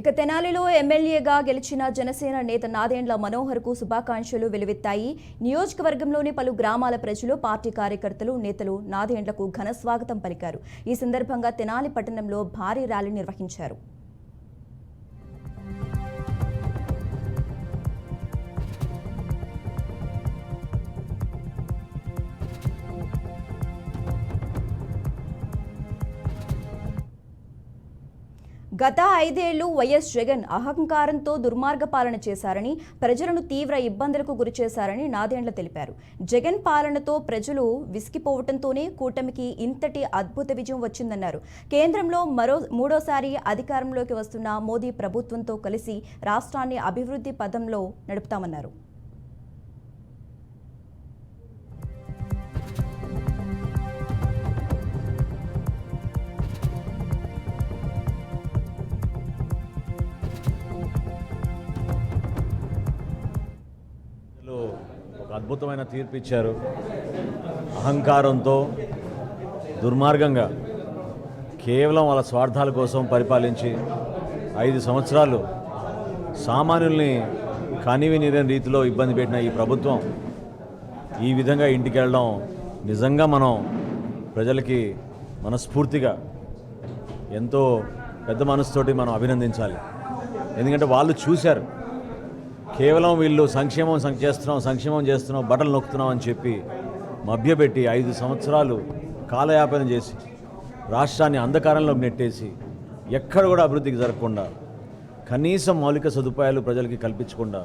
ఇక తెనాలిలో ఎమ్మెల్యేగా గెలిచిన జనసేన నేత నాదేండ్ల మనోహర్కు శుభాకాంక్షలు వెలువెత్తాయి. నియోజకవర్గంలోని పలు గ్రామాల ప్రజలు పార్టీ కార్యకర్తలు నేతలు నాదేండ్లకు ఘన స్వాగతం పలికారు. ఈ సందర్భంగా తెనాలి పట్టణంలో భారీ ర్యాలీ నిర్వహించారు. గత ఐదేళ్ళు వైఎస్ జగన్ అహంకారంతో దుర్మార్గ పాలన చేశారని ప్రజలను తీవ్ర ఇబ్బందులకు గురిచేశారని నాదెండ్ల తెలిపారు. జగన్ పాలనతో ప్రజలు విసిగిపోవడంతోనే కూటమికి ఇంతటి అద్భుత విజయం వచ్చిందన్నారు. కేంద్రంలో మరో మూడోసారి అధికారంలోకి వస్తున్న మోదీ ప్రభుత్వంతో కలిసి రాష్ట్రాన్ని అభివృద్ధి పదంలో నడుపుతామన్నారు. అద్భుతమైన తీర్పు ఇచ్చారు. అహంకారంతో దుర్మార్గంగా కేవలం వాళ్ళ స్వార్థాల కోసం పరిపాలించి ఐదు సంవత్సరాలు సామాన్యుల్ని కనివినీరని రీతిలో ఇబ్బంది పెట్టిన ఈ ప్రభుత్వం ఈ విధంగా ఇంటికి వెళ్ళడం నిజంగా మనం ప్రజలకి మనస్ఫూర్తిగా ఎంతో పెద్ద మనసుతోటి మనం అభినందించాలి. ఎందుకంటే వాళ్ళు చూశారు. కేవలం వీళ్ళు సంక్షేమం సం- చేస్తున్నాం సంక్షేమం చేస్తున్నాం బట్టలు నొక్కుతున్నాం అని చెప్పి మభ్యపెట్టి ఐదు సంవత్సరాలు కాలయాపన చేసి రాష్ట్రాన్ని అంధకారంలో నెట్టేసి ఎక్కడ కూడా అభివృద్ధికి జరగకుండా కనీసం మౌలిక సదుపాయాలు ప్రజలకి కల్పించకుండా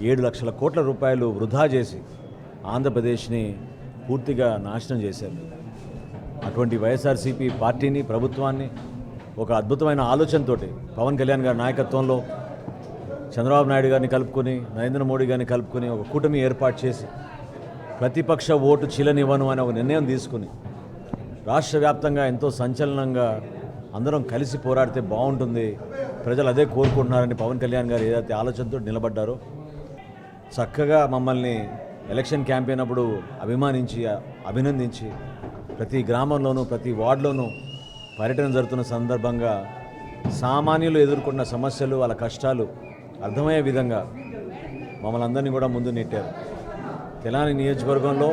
ఏడు లక్షల కోట్ల రూపాయలు వృధా చేసి ఆంధ్రప్రదేశ్ని పూర్తిగా నాశనం చేశారు. అటువంటి వైఎస్ఆర్సీపీ పార్టీని ప్రభుత్వాన్ని ఒక అద్భుతమైన ఆలోచనతోటి పవన్ కళ్యాణ్ గారి నాయకత్వంలో చంద్రబాబు నాయుడు గారిని కలుపుకొని నరేంద్ర మోడీ గారిని కలుపుకొని ఒక కూటమి ఏర్పాటు చేసి ప్రతిపక్ష ఓటు చీలనివ్వను అనే ఒక నిర్ణయం తీసుకుని రాష్ట్ర వ్యాప్తంగా ఎంతో సంచలనంగా అందరం కలిసి పోరాడితే బాగుంటుంది. ప్రజలు అదే కోరుకుంటున్నారని పవన్ కళ్యాణ్ గారు ఏదైతే ఆలోచనతో నిలబడ్డారో చక్కగా మమ్మల్ని ఎలక్షన్ క్యాంపెయిన్ అప్పుడు అభిమానించి అభినందించి ప్రతి గ్రామంలోనూ ప్రతి వార్డులోనూ పర్యటన జరుగుతున్న సందర్భంగా సామాన్యులు ఎదుర్కొన్న సమస్యలు వాళ్ళ కష్టాలు అర్థమయ్యే విధంగా మమ్మల్ని అందరినీ కూడా ముందు నెట్టారు. తెలంగాణ నియోజకవర్గంలో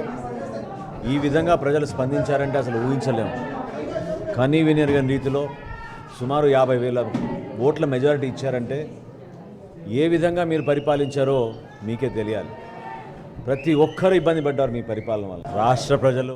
ఈ విధంగా ప్రజలు స్పందించారంటే అసలు ఊహించలేము కనీ వినియర్గని రీతిలో సుమారు యాభై వేల ఓట్ల మెజారిటీ ఇచ్చారంటే ఏ విధంగా మీరు పరిపాలించారో మీకే తెలియాలి. ప్రతి ఒక్కరు ఇబ్బంది పడ్డారు మీ పరిపాలన వల్ల. రాష్ట్ర ప్రజలు